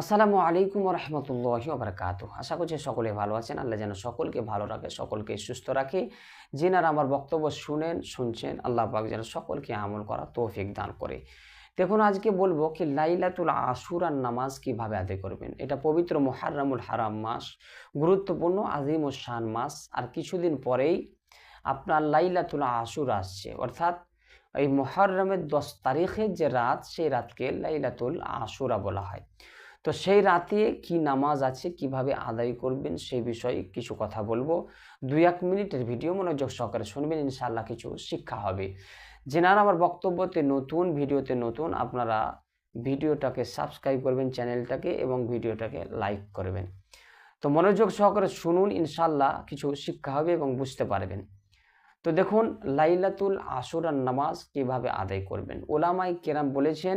আসসালামু আলাইকুম রহমতুল্লাহি ওবরাকাতু আশা করছি সকলে ভালো আছেন। আল্লাহ যেন সকলকে ভালো রাখে, সকলকে সুস্থ রাখে। যেনারা আমার বক্তব্য শুনেন, শুনছেন, আল্লাহ যেন সকলকে আমল করা তৌফিক দান করে। দেখুন, আজকে বলব কি, লাইলাতুল আশুরার নামাজ কীভাবে আদায় করবেন? এটা পবিত্র মোহাররামুল হারাম মাস, গুরুত্বপূর্ণ আজিম ও শান মাস। আর কিছুদিন পরেই আপনার লাইলাতুল আশুর আসছে। অর্থাৎ এই মোহররমের দশ তারিখের যে রাত, সেই রাতকে লাইলাতুল আশুরা বলা হয়। তো সেই রাতে কি নামাজ আছে, কীভাবে আদায় করবেন সেই বিষয়ে কিছু কথা বলব। দুই এক মিনিটের ভিডিও মনোযোগ সহকারে শুনবেন, ইনশাআল্লাহ কিছু শিক্ষা হবে। যেনারা আমার বক্তব্যতে নতুন, ভিডিওতে নতুন, আপনারা ভিডিওটাকে সাবস্ক্রাইব করবেন চ্যানেলটাকে এবং ভিডিওটাকে লাইক করবেন। তো মনোযোগ সহকারে শুনুন ইনশাল্লাহ কিছু শিক্ষা হবে এবং বুঝতে পারবেন। তো দেখুন, লাইলাতুল আসুরার নামাজ কীভাবে আদায় করবেন। ওলামাই কেরাম বলেছেন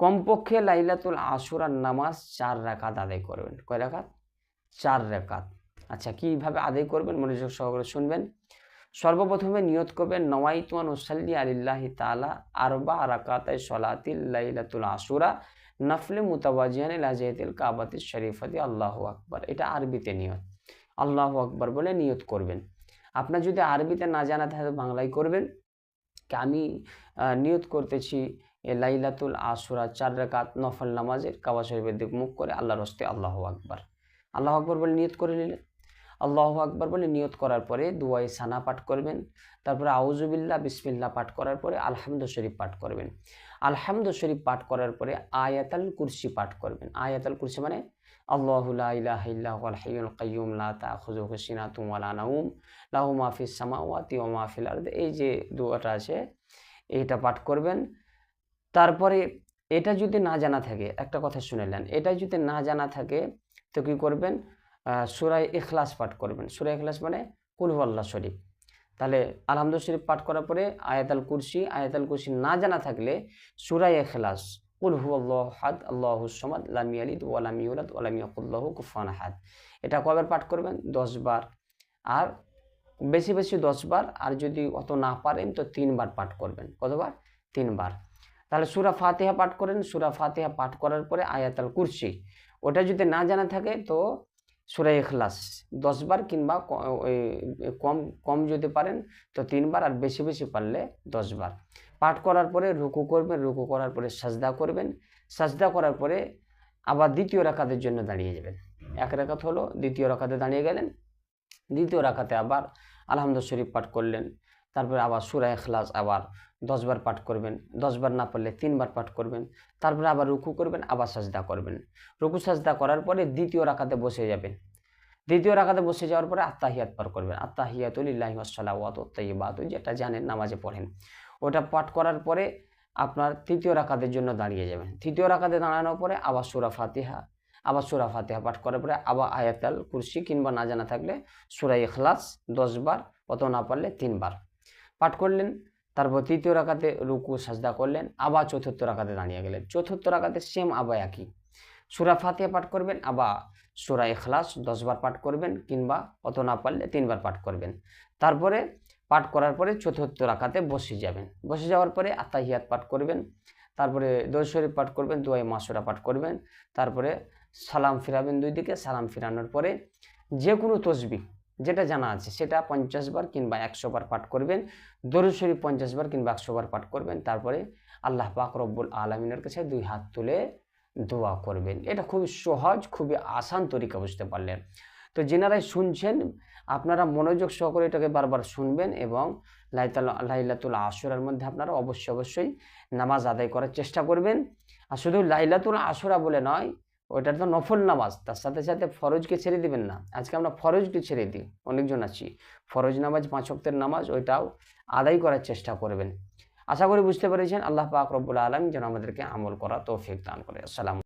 কমপক্ষে লাইলাতুল আশুরার নামাজ চার রাকাত আদায় করবেন। কয় রাকাত? চার রাকাত। আচ্ছা কীভাবে আদায় করবেন? মনোযোগ সহকারে শুনবেন। সর্বপ্রথমে নিয়ত করবেন নওয়াইতুয়ান ওসাল্লি আলিল্লাহি তালা আরবা রাকাতাই সলাতিল লাইলাতুল আশুরা নফলে মুতাবাজিয়ান লাজেতিল কাবাতি শরীফাতি। আল্লাহ আকবর। এটা আরবিতে নিয়ত। আল্লাহ আকবর বলে নিয়ত করবেন। আপনার যদি আরবিতে না জানা থাকে, বাংলায় করবেন। আমি নিয়ত করতেছি এ লাইলাতুল আসুরা, চার রেখাত নফল নামাজের কাবা শরীফের দিক মুখ করে আল্লাহ রস্তে আল্লাহ আকবর। আল্লাহ আকবর বলে নিয়ত করে নিলেন। আল্লাহ আকবর বলে নিয়ত করার পরে দুয়াই সানা পাঠ করবেন। তারপরে আউজুবিল্লা বিসমিল্লা পাঠ করার পরে আলহামদ শরীফ পাঠ করবেন। আলহামদ শরীফ পাঠ করার পরে আয়াতাল কুরসি পাঠ করবেন। আয়াতাল কুরসি মানে আল্লাহ এই যে দুয়াটা আছে, এইটা পাঠ করবেন। তারপরে এটা যদি না জানা থাকে, একটা কথা শুনেলেন এটা যদি না জানা থাকে, তো কী করবেন? সুরাই এখলাস পাঠ করবেন। সুরাই এখলাস মানে কুলহল্লা শরীফ তাহলে আলহামদুল শরীফ পাঠ করার পরে আয়াতাল কুরসি আয়াতাল কুরসি না জানা থাকলে সুরাই এখলাস কুল হু আল্লাহ হাদ আল্লাহ সমাদ, লামি আলিদ ওয়ালাম ইউলাদ ওয়ালাম ইয়াকুল্লাহ কুফান হাদ এটা কবার পাঠ করবেন? দশ বার। আর বেশি বেশি দশ বার। আর যদি অত না পারেন, তো তিনবার পাঠ করবেন। কতবার? তিনবার। তাহলে সুরা ফাতেহা পাঠ করেন, সুরা ফাতেহা পাঠ করার পরে আয়াতাল কুরসি। ওটা যদি না জানা থাকে তো সুরা এখলাস দশবার কিংবা কম কম যদি পারেন তো তিনবার আর বেশি বেশি পারলে দশবার পাঠ করার পরে রুকু করবেন, রুকু করার পরে সাজদা করবেন, সাজদা করার পরে আবার দ্বিতীয় রাখাতের জন্য দাঁড়িয়ে যাবেন। এক রেখাত হলো, দ্বিতীয় রাখাতে দাঁড়িয়ে গেলেন, দ্বিতীয় রাখাতে আবার আলহামদ শরীফ পাঠ করলেন। তারপরে আবার সুরা এখলাস আবার দশবার পাঠ করবেন, দশবার না পারলে তিনবার পাঠ করবেন, তারপরে আবার রুকু করবেন, আবার সাজদা করবেন। রুকু, সাজদা করার পরে দ্বিতীয় রাখাতে বসে যাবেন। দ্বিতীয় রাখাতে বসে যাওয়ার পরে আত্মাহিয়াত পাঠ করবেন। আত্মাহিয়াতুলিল্লাহি আসসালাওয়াত তৈবাত যেটা জানেন নামাজে পড়েন। ওটা পাঠ করার পরে আপনার তৃতীয় রাখাতের জন্য দাঁড়িয়ে যাবেন। তৃতীয় রাখাতে দাঁড়ানোর পরে আবার সুরা ফাতিহা, আবার সুরা ফাতিহা পাঠ করার পরে আবার আয়াতাল কুরসি কিংবা না জানা থাকলে সুরাই এখলাস দশবার অত না পারলে তিনবার। পাঠ করলেন, তারপর তৃতীয় রাখাতে রুকু, সাজদা করলেন, আবার চতুর্থ রাখাতে দাঁড়িয়ে গেলেন। চতুর্থ রাখাতে সেম আবার একই। সুরা ফাতিয়া পাঠ করবেন, আবার সুরা এখলাস দশবার পাঠ করবেন কিংবা অত না পারলে তিনবার পাঠ করবেন। তারপরে পাঠ করার পরে চতুর্থ রাখাতে বসে যাবেন। বসে যাওয়ার পরে আত্মাহিয়াত পাঠ করবেন, তারপরে দই শরীফ পাঠ করবেন দুয়াই মাসুরা পাঠ করবেন, তারপরে সালাম ফিরাবেন দুই দিকে, সালাম ফিরানোর পরে যে কোনো তসবি যেটা জানা আছে সেটা পঞ্চাশ বার কিংবা একশো বার পাঠ করবেন, দরুদ শরীফ পঞ্চাশ বার কিংবা একশো বার পাঠ করবেন, তারপরে আল্লাহ পাক রব্বুল আলমিনের কাছে দুই হাত তুলে দোয়া করবেন। এটা খুবই সহজ, খুবই আসান তরিকা বুঝতে পারলেন। তো যেনারাই শুনছেন, আপনারা মনোযোগ সহকারে এটাকে বারবার শুনবেন এবং লাইলাতুল আসরার মধ্যে আপনারা অবশ্যই অবশ্যই নামাজ আদায় করার চেষ্টা করবেন। আর শুধু লাইলাতুল আসরা বলে নয় ওইটা তো নফল নামাজ, তার সাথে সাথে ফরজকে ছেড়ে দিবেন না। আজকে আমরা ফরজকে ছেড়ে দিই, অনেকজন আছি। ফরজ নামাজ পাঁচ অক্তের নামাজ, ওইটাও আদায় করার চেষ্টা করবেন। আশা করি বুঝতে পেরেছেন। আল্লাহ পাক রব্বুল আলম যেন আমাদেরকে আমল করা তৌফিক দান করে। আসসালাম